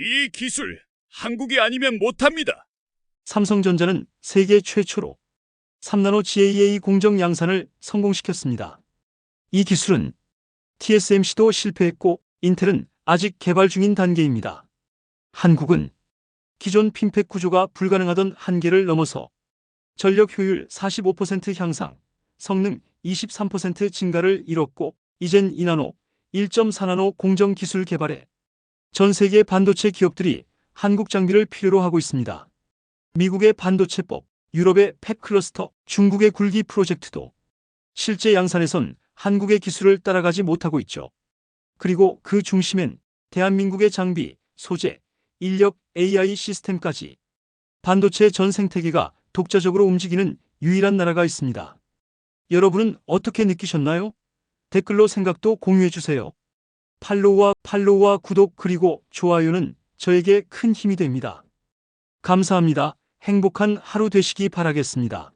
이 기술 한국이 아니면 못합니다. 삼성전자는 세계 최초로 3나노 GAA 공정 양산을 성공시켰습니다. 이 기술은 TSMC도 실패했고 인텔은 아직 개발 중인 단계입니다. 한국은 기존 핀팩 구조가 불가능하던 한계를 넘어서 전력 효율 45% 향상, 성능 23% 증가를 이뤘고 이젠 2나노, 1.4나노 공정 기술 개발에 전 세계 반도체 기업들이 한국 장비를 필요로 하고 있습니다. 미국의 반도체법, 유럽의 팹 클러스터, 중국의 굴기 프로젝트도 실제 양산에선 한국의 기술을 따라가지 못하고 있죠. 그리고 그 중심엔 대한민국의 장비, 소재, 인력, AI 시스템까지 반도체 전 생태계가 독자적으로 움직이는 유일한 나라가 있습니다. 여러분은 어떻게 느끼셨나요? 댓글로 생각도 공유해 주세요. 팔로우와 팔로우와 구독 그리고 좋아요는 저에게 큰 힘이 됩니다. 감사합니다. 행복한 하루 되시기 바라겠습니다.